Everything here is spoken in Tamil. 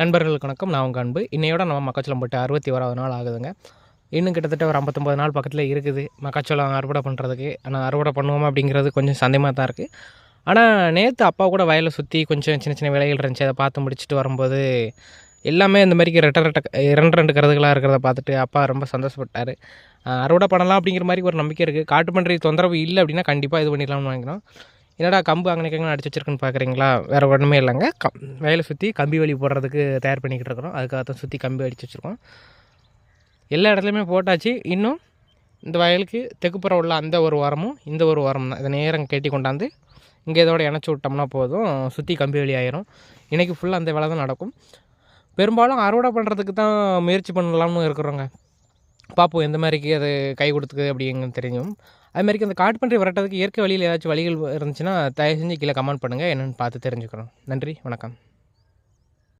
நண்பர்களுக்கு வணக்கம். நான் உங்கள் அன்பு. இன்னையோட நம்ம மக்காச்சோளம் போட்டு அறுபத்தி ஓராவது நாள் ஆகுதுங்க. இன்னும் கிட்டத்தட்ட ஒரு ஐம்பத்தொம்பது நாள் பக்கத்தில் இருக்குது மக்காச்சோளம் அறுவடை பண்ணுறதுக்கு ஆனால் அறுவடை பண்ணுவோமா அப்படிங்கிறது கொஞ்சம் சந்தேகமாக தான் இருக்குது ஆனால் நேற்று அப்பா கூட வயலை சுற்றி கொஞ்சம் சின்ன சின்ன வேலைகள் இருந்துச்சு. அதை பார்த்து முடிச்சுட்டு வரும்போது எல்லாமே இந்த மாதிரி ரெட்ட ரெட்ட இரண்டு ரெண்டு கருதுகளாக இருக்கிறத பார்த்துட்டு அப்பா ரொம்ப சந்தோஷப்பட்டார். அறுவடை பண்ணலாம் அப்படிங்கிற மாதிரி ஒரு நம்பிக்கை இருக்குது காட்டு பண்ணுறது தொந்தரவு இல்லை அப்படின்னா கண்டிப்பாக இது பண்ணிடலாம்னு வாங்கினோம். என்னடா கம்பு அங்கே அடிச்சு வச்சிருக்குன்னு பார்க்குறீங்களா வேறு ஒன்றுமே இல்லைங்க. கம் வயலை சுற்றி கம்பி வழி போடுறதுக்கு தயார் பண்ணிக்கிட்டு இருக்கிறோம். அதுக்காக தான் சுற்றி கம்பி அடிச்சு வச்சுருக்கோம். எல்லா இடத்துலையுமே போட்டாச்சு. இன்னும் இந்த வயலுக்கு தெக்குப்புறம் உள்ள அந்த ஒரு வாரமும் இந்த ஒரு வாரம் தான். இதை நேரம் கட்டி கொண்டாந்து இங்கே இதோட இணைச்சி விட்டோம்னா போதும். சுற்றி கம்பி வழி ஆயிரும். இன்றைக்கி ஃபுல்லாக அந்த வேலை தான் நடக்கும். பெரும்பாலும் அறுவடை பண்ணுறதுக்கு தான் முயற்சி பண்ணலாம்னு இருக்கிறோங்க. பார்ப்போம் எந்த மாதிரிக்கு அது கை கொடுத்துக்கு அப்படிங்கிறது தெரியும் அது மாதிரிக்கு அந்த காட் பண்ணி வரட்டதுக்கு இயற்கை வழியில் ஏதாச்சும் வழிகள் இருந்துச்சுன்னா தயவு செஞ்சு கீழே கமெண்ட் பண்ணுங்கள் என்னென்னு பார்த்து தெரிஞ்சுக்கிறோம் நன்றி. வணக்கம்.